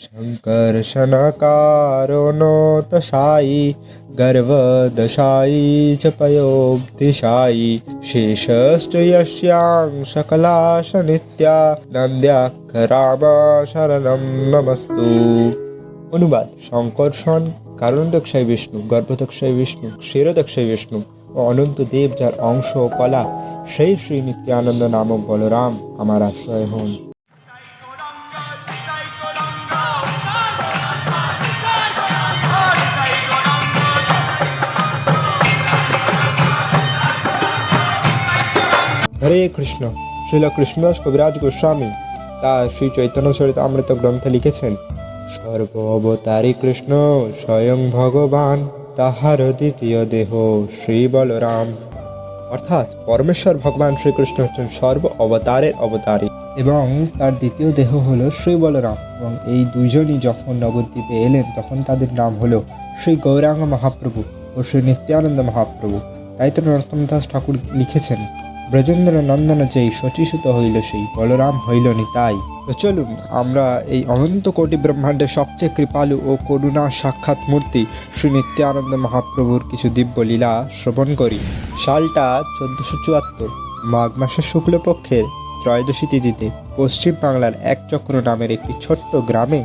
शङ्कर्षणकारोणोतशायि गर्वदशायि च पयोब्धिशायि शेषश्च यस्यां सकलाश नित्या নন্দ্যাক্ষরামা শরণম নমস্তু অনুবাদ শঙ্কর্ষণ কারণদক্ষায় বিষ্ণু গর্ভদক্ষায় বিষ্ণু ক্ষীরদক্ষায় বিষ্ণু ও অনন্ত দেব যার অংশ ও কলা সেই শ্রী নিত্যানন্দ নামক বলরাম আমার আশ্রয় হন হরে কৃষ্ণ। শ্রীল কৃষ্ণদাস কবিরাজ গোস্বামী তার শ্রী চৈতন্য চরিত অমৃত গ্রন্থে লিখেছেন। সর্ব অবতারী কৃষ্ণ, স্বয়ং ভগবান, তাহার দ্বিতীয় দেহ, শ্রী বলরাম। অর্থাৎ পরমেশ্বর ভগবান শ্রীকৃষ্ণ হচ্ছেন সর্ব অবতারের অবতারী এবং তার দ্বিতীয় দেহ হলো শ্রী বলরাম এবং এই দুইজনই যখন নবদ্বীপে এলেন, তখন তাদের নাম হলো শ্রী গৌরাঙ্গ মহাপ্রভু ও শ্রী নিত্যানন্দ মহাপ্রভু। তাই তো নরোত্তম দাস ঠাকুর লিখেছেন ব্রজেন্দ্র নন্দন যেই শচীসুত হইল সেই বলরাম হইল নিতাই তো চলুন, আমরা এই অনন্ত কোটি ব্রহ্মাণ্ডের সবচেয়ে কৃপালু ও করুণা সাক্ষাৎ মূর্তি শ্রী নিত্যানন্দ মহাপ্রভুর কিছু দিব্য লীলা শ্রবণ করি। সালটা চোদ্দশো চুয়াত্তর, মাঘ মাসের শুক্লপক্ষের ত্রয়োদশী তিথিতে পশ্চিম বাংলার এক চক্র নামের একটি ছোট্ট গ্রামে,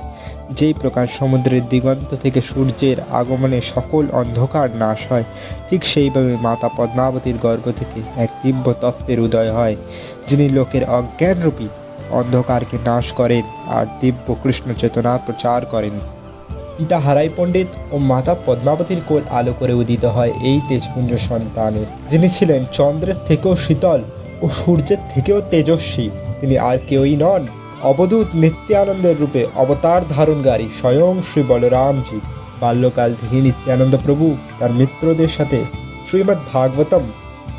যেই প্রকার সমুদ্রের দিগন্ত থেকে সূর্যের আগমনে সকল অন্ধকার নাশ হয়, ঠিক সেইভাবে মাতা পদ্মাবতীর গর্ভ থেকে এক দিব্য তত্ত্বের উদয় হয়, যিনি লোকের অজ্ঞানরূপী অন্ধকারকে নাশ করেন আর দিব্য কৃষ্ণ চেতনা প্রচার করেন। পিতা হারাই পণ্ডিত ও মাতা পদ্মাবতীর কোল আলো করে উদিত হয় এই তেজপুঞ্জ সন্তানের, যিনি ছিলেন চন্দ্রের থেকেও শীতল ও সূর্যের থেকেও তেজস্বী। তিনি আর কেউই নন। অবধূত নিত্যানন্দের রূপে অবতার ধারণকারী স্বয়ং শ্রী বলরামজি। বাল্যকাল থেকে নিত্যানন্দ প্রভু তার মিত্রদের সাথে শ্রীমদ্ ভাগবতম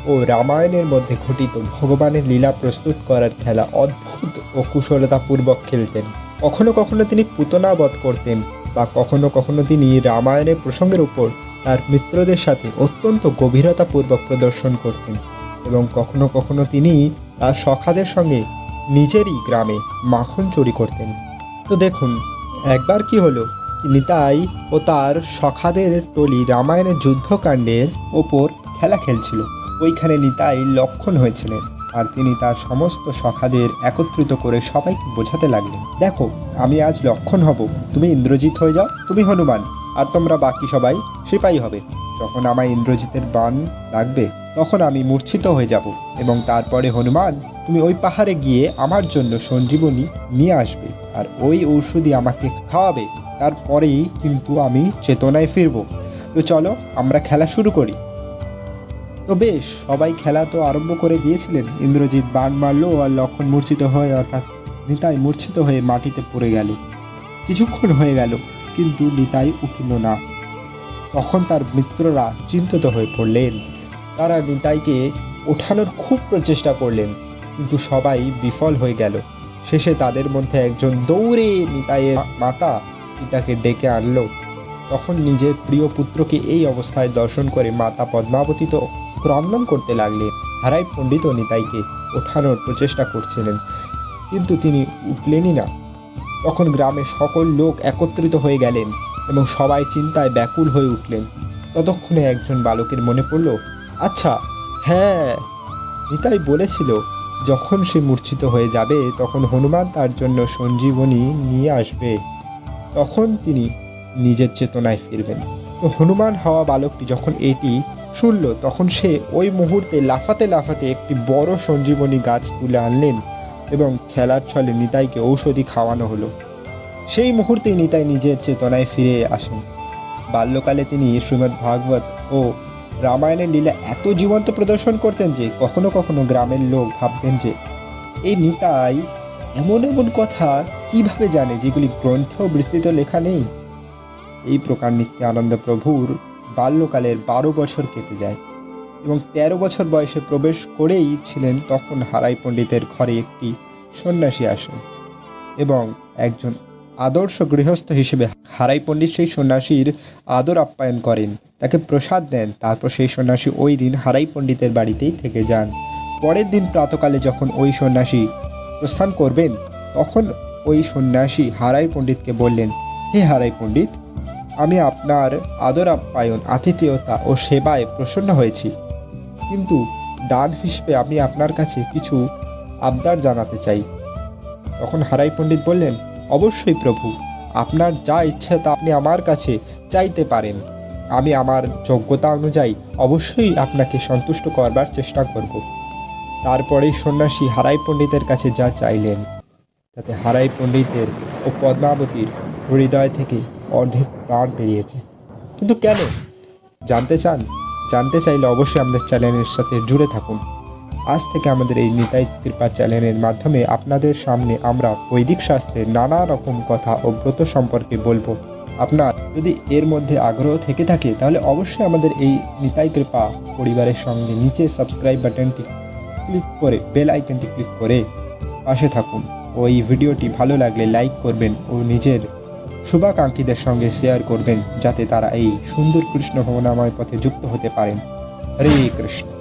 ও রামায়ণের মধ্যে ঘটিত ভগবানের লীলা প্রস্তুত করার খেলা অদ্ভুত ও কুশলতাপূর্বক খেলতেন। কখনো কখনো তিনি পুতনা বধ করতেন বা কখনো কখনো তিনি রামায়ণের প্রসঙ্গের উপর তার মিত্রদের সাথে অত্যন্ত গভীরতাপূর্বক প্রদর্শন করতেন। এবং কখনো কখনো তিনি তার সখাদের সঙ্গে নিজেরই গ্রামে মাখন চুরি করতেন। তো দেখুন, একবার কি হলো? নিতাই ও তার সখাদের টলি রামায়ণের যুদ্ধকাণ্ডের ওপর খেলা খেলছিল। ওইখানে নিতাই লক্ষণ হয়েছিলেন আর তিনি তার সমস্ত সখাদের একত্রিত করে সবাইকে বোঝাতে লাগলেন। দেখো, আমি আজ লক্ষণ হব। তুমি ইন্দ্রজিৎ হয়ে যাও, তুমি হনুমান, আর তোমরা বাকি সবাই সিপাহী হবে। যখন আমায় ইন্দ্রজিতের বান লাগবে তখন আমি মূর্ছিত হয়ে যাব এবং তারপরে, হনুমান, তুমি ওই পাহাড়ে গিয়ে আমার জন্য সঞ্জীবনী নিয়ে আসবে আর ওই ঔষধি আমাকে খাওয়াবে। তারপরেই কিন্তু আমি চেতনায় ফিরবো। তো চলো, আমরা খেলা শুরু করি। তো বেশ, সবাই খেলা তো আরম্ভ করে দিয়েছিলেন। ইন্দ্রজিৎ বান মারলো আর লক্ষণ মূর্ছিত হয়ে, অর্থাৎ নিতাই মূর্ছিত হয়ে মাটিতে পড়ে গেল। কিছুক্ষণ হয়ে গেল, কিন্তু নিতাই উঠল না। তখন তার মিত্ররা চিন্তিত হয়ে পড়লেন। তারা নিতাইকে ওঠানোর খুব প্রচেষ্টা করলেন, কিন্তু সবাই বিফল হয়ে গেল। শেষে তাদের মধ্যে একজন দৌড়ে নিতাইয়ের মাতা পিতাকে ডেকে আনলো। তখন নিজের প্রিয় পুত্রকে এই অবস্থায় দর্শন করে মাতা পদ্মাবতী তো ক্রন্দন করতে লাগলেন। হারাই পণ্ডিত নিতাইকে ওঠানোর প্রচেষ্টা করছিলেন, কিন্তু তিনি উঠলেনই না। তখন গ্রামের সকল লোক একত্রিত হয়ে গেলেন এবং সবাই চিন্তায় ব্যাকুল হয়ে উঠলেন। ততক্ষণে একজন বালকের মনে পড়ল আচ্ছা হ্যাঁ। নিতাই বলেছিল, যখন সে মূর্ছিত হয়ে যাবে, তখন হনুমান তার জন্য সঞ্জীবনী নিয়ে আসবে। তখন তিনি নিজের চেতনায় ফিরবেন। তো হনুমান হওয়া বালকটি যখন এটি শুনল, তখন সে ওই মুহূর্তে লাফাতে লাফাতে একটি বড় সঞ্জীবনী গাছ তুলে আনলেন এবং খেলার ছলে নিতাইকে ঔষধি খাওয়ানো হলো। সেই মুহূর্তেই নিতাই নিজের চেতনায় ফিরে আসেন। বাল্যকালে তিনি শ্রীমদ্ ভাগবত ও রামায়ণের লীলা এত জীবন্ত প্রদর্শন করতেন যে কখনো কখনো গ্রামের লোক ভাবতেন যে এই নিতাই, এমন এমন কথা কীভাবে জানে যেগুলি গ্রন্থ বিস্তৃত লেখা নেই? এই প্রকার নিত্যানন্দ প্রভুর বাল্যকালের বারো বছর কেটে যায় এবং তেরো বছর বয়সে প্রবেশ করেই ছিলেন তখন হারাই পণ্ডিতের ঘরে একটি সন্ন্যাসী আসেন এবং একজন আদর্শ গৃহস্থ হিসেবে হারাই পণ্ডিত সেই সন্ন্যাসীর আদর আপ্যায়ন করেন। তাকে প্রসাদ দেন, তারপর সেই সন্ন্যাসী ওই দিন হারাই পণ্ডিতের বাড়িতেই থেকে যান। পরের দিন প্রাতকালে যখন ওই সন্ন্যাসী প্রস্থান করবেন, তখন ওই সন্ন্যাসী হারাই পণ্ডিতকে বললেন, হে হারাই পণ্ডিত, আমি আপনার আদর আপ্যায়ন, আতিথেয়তা ও সেবায় প্রসন্ন হয়েছি। কিন্তু দান হিসেবে আমি আপনার কাছে কিছু আবদার জানাতে চাই। তখন হারাই পণ্ডিত বললেন অবশ্যই প্রভু, আপনার যা ইচ্ছা তা আপনি আমার কাছে চাইতে পারেন। আমি আমার যোগ্যতা অনুযায়ী অবশ্যই আপনাকে সন্তুষ্ট করবার চেষ্টা করব। তারপরেই সন্ন্যাসী হারাই পণ্ডিতের কাছে যা চাইলেন, তাতে হারাই পণ্ডিতের ও পদ্মাবতীর হৃদয় থেকে অর্ধেক প্রাণ বেরিয়েছে। কিন্তু কেন? জানতে চান? জানতে চাইলে অবশ্যই আমাদের চ্যানেলের সাথে জুড়ে থাকুন। আজ থেকে আমাদের এই নিতাই কৃপা চ্যানেলের মাধ্যমে আপনাদের সামনে আমরা বৈদিক শাস্ত্রের নানা রকম কথা ও ব্রত সম্পর্কে বলব। আপনার যদি এর মধ্যে আগ্রহ থেকে থাকে, তাহলে অবশ্যই আমাদের এই নিতাই কৃপা পরিবারের সঙ্গে নিচে সাবস্ক্রাইব বাটনটি ক্লিক করে, বেল আইকনটি ক্লিক করে পাশে থাকুন। ও এই ভিডিওটি ভালো লাগলে লাইক করবেন ও নিজের শুভাকাঙ্ক্ষীদের সঙ্গে শেয়ার করবেন, যাতে তারা এই সুন্দর কৃষ্ণ ভবনাময় পথে যুক্ত হতে পারেন। হরে কৃষ্ণ।